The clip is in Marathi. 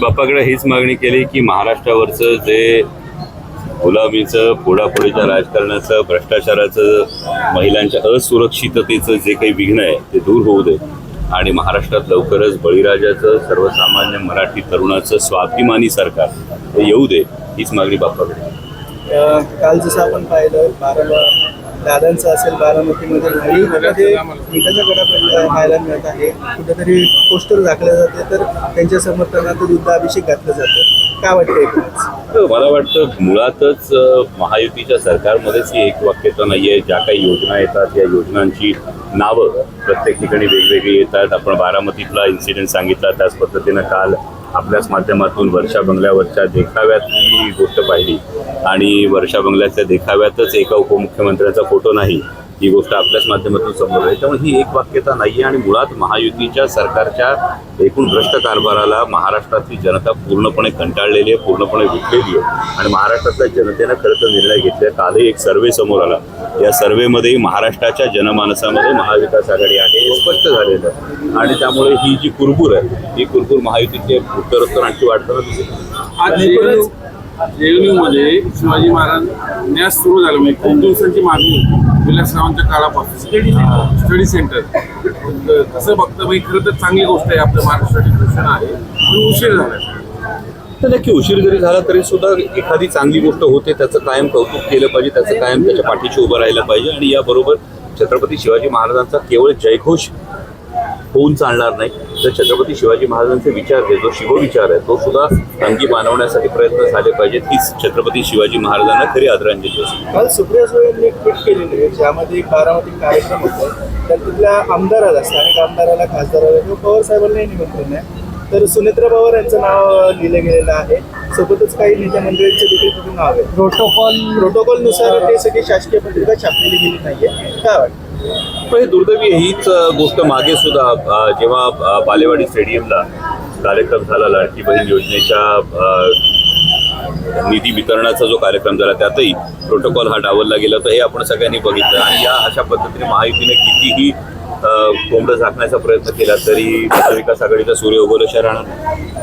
बाप्पाकडे हीच मागणी केली की महाराष्ट्रावरचं जे गुलामीचं पुढापुढीच्या राजकारणाचं भ्रष्टाचाराचं महिलांच्या असुरक्षिततेचं जे काही विघ्न आहे ते दूर होऊ दे. आणि महाराष्ट्रात लवकरच बळीराजाचं सर्वसामान्य मराठी तरुणाचं स्वाभिमानी सरकार हे येऊ दे हीच मागणी बाप्पाकडे. काल जसं आपण पाहिलं बारा दादांचं असेल बारामतीमध्ये घाईमध्ये मिठाच्या गडापर्यंत पाहायला मिळत आहे कुठेतरी पोस्टर झाकलं जाते तर त्यांच्या समर्थनार्थ अभिषेक घातलं जातं. काय वाटतं एकूणच मला वाटतं मुळातच महायुतीच्या सरकारमध्येच ही एक वाक्यता नाही आहे ज्या काही योजना येतात या योजनांची नावं प्रत्येक ठिकाणी वेगवेगळी येतात. आपण बारामतीतला इन्सिडेंट सांगितला. त्याच पद्धतीनं काल आपल्याच माध्यमातून वर्षा बंगल्यावरच्या देखाव्यातली गोष्ट पाहिली. आणि वर्षा बंगल्याच्या देखाव्यातच एका उपमुख्यमंत्र्याचा फोटो नाही. ही गोष्ट आपल्याच माध्यमातून समोर आहे त्यामुळे ही एक वाक्यता नाही आहे आणि मुळात महायुतीच्या सरकारच्या एकूण भ्रष्ट कारभाराला महाराष्ट्रातली जनता पूर्णपणे कंटाळलेली आहे पूर्णपणे विटलेली आहे. आणि महाराष्ट्रातल्या जनतेनं खरं तर निर्णय घेतला कालही एक सर्वे समोर आला. या सर्वेमध्ये महाराष्ट्राच्या जनमानसामध्ये महाविकास आघाडी आहे हे स्पष्ट झालेलं आहे. आणि त्यामुळे ही जी कुरबूर आहे ही कुरबूर महायुतीचे उत्तरोत्तर आणखी वाढताना दिसेल जेएनयूमध्ये शिवाजी महाराज न्यास सुरू झाला म्हणजे खूप दिवसांची मागणी विलासरावांच्या काळापासून. स्टडी स्टडी सेंटर तसं बघतं म्हणजे खरं तर चांगली गोष्ट आहे आपल्या महाराष्ट्राची घोषणा आहे. पण उशीर झाला. तर नक्की उशीर जरी झाला तरी सुद्धा एखादी चांगली गोष्ट होते त्याचं कायम कौतुक केलं पाहिजे त्याचं कायम त्याच्या पाठीशी उभं राहिलं पाहिजे. आणि याबरोबर छत्रपती शिवाजी महाराजांचा केवळ जयघोष होऊन चालणार नाही. तर छत्रपती शिवाजी महाराजांचे विचार जे जो शिवविचार आहे तो सुद्धा अंगी मानवण्यासाठी प्रयत्न झाले पाहिजेत. हीच छत्रपती शिवाजी महाराजांना खरी आदरांजली असेल काल सुप्रिया सुळेंनी एक ट्विट केलेली आहे ज्यामध्ये एक बारामती कार्यक्रम होता. तर तिथल्या आमदाराला स्थानिक आमदाराला खासदाराला किंवा पवार साहेबांनाही निमंत्रण आहे. तर सुनेत्रा पवार यांचं नाव लिहिलं गेलेलं आहे. सोबतच काही नेत्या मंडळींचे देखील तिथे नाव आहे. प्रोटोकॉल प्रोटोकॉलनुसार ते सगळी शासकीय पत्रिका छापलेली गेली नाहीये. काय वाटतं? पण हे दुर्दैवी हीच गोष्ट मागे सुद्धा जेव्हा बालेवाडी स्टेडियमला कार्यक्रम झाला लाडकी बहीण योजनेच्या निधी वितरणाचा जो कार्यक्रम झाला त्यातही प्रोटोकॉल हा डावलला गेला तर हे आपण सगळ्यांनी बघितलं. आणि या अशा पद्धतीने महायुतीने कितीही कोंबडं झाकण्याचा प्रयत्न केला तरी महाविकास आघाडीचा सूर्य उगवल्याशिवाय राहणार.